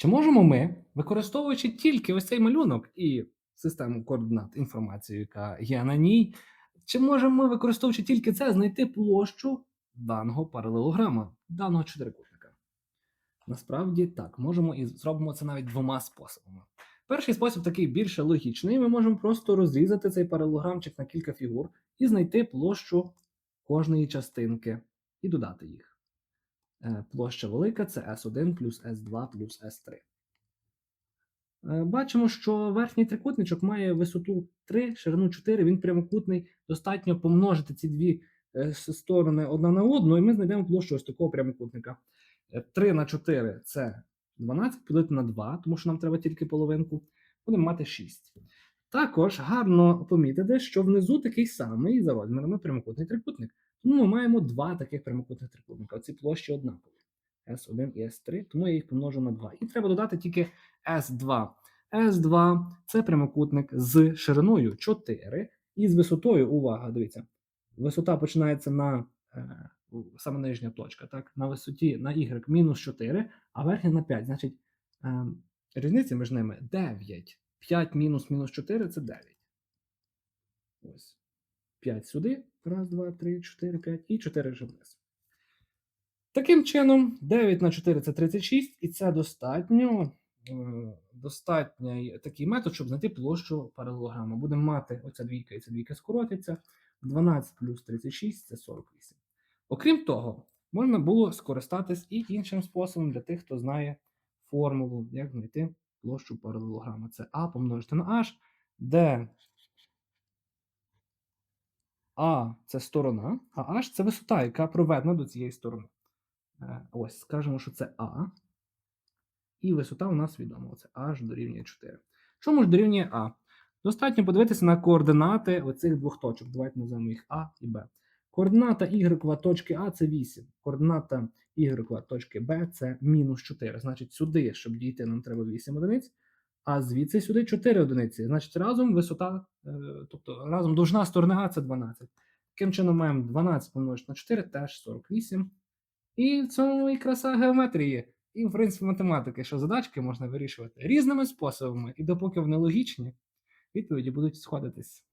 Чи можемо ми, використовуючи тільки ось цей малюнок і систему координат, інформацію, яка є на ній, чи можемо ми, використовуючи тільки це, знайти площу даного паралелограма, даного чотирикутника? Насправді так, можемо і зробимо це навіть двома способами. Перший спосіб такий більше логічний. Ми можемо просто розрізати цей паралелограмчик на кілька фігур і знайти площу кожної частинки і додати їх. Е, Площа велика це S1 плюс S2 плюс S3. Е, Бачимо, що верхній трикутничок має висоту 3, ширину 4, він прямокутний. Достатньо помножити ці дві е, сторони одна на одну, і ми знайдемо площу ось такого прямокутника. Е, 3 на 4 це 12, поділити на 2, тому що нам треба тільки половинку. Будемо мати 6. Також гарно помітити, що внизу такий самий за розмірами прямокутний трикутник. Тому ми маємо два таких прямокутних трикутника. Оці площі однакові. S1 і S3, тому я їх помножу на 2. І треба додати тільки S2. S2 це прямокутник з шириною 4 і з висотою, увага, дивіться, висота починається на е, саме нижня точка, так, на висоті на y мінус 4, а верхня на 5. Значить, е, різниця між ними 9. 5 мінус мінус 4 це 9. Ось. 5 сюди. Раз, два, три, 4, 5 і 4 вже вниз. Таким чином, 9 на 4 це 36, і це достатньо, е, достатній такий метод, щоб знайти площу паралелограма. Будемо мати оця двійка і ця двійка скоротиться. 12 плюс 36 це 48. Окрім того, можна було скористатись і іншим способом для тих, хто знає формулу, як знайти площу паралелограма. Це А помножити на H, де А це сторона, а H це висота, яка проведена до цієї сторони. Е, Ось, скажемо, що це А. І висота у нас відома. Це H дорівнює 4. Чому ж дорівнює А? Достатньо подивитися на координати оцих двох точок. Давайте назвемо їх А і Б. Координата y точки А це 8. Координата y точки Б це мінус 4. Значить, сюди, щоб дійти, нам треба 8 одиниць, а звідси сюди 4 одиниці. Значить, разом висота, е, тобто разом довжина сторони А це 12. Таким чином маємо 12 помножити на 4, теж 48. І в цьому і краса геометрії, і, в принципі, математики, що задачки можна вирішувати різними способами, і допоки вони логічні, відповіді будуть сходитись.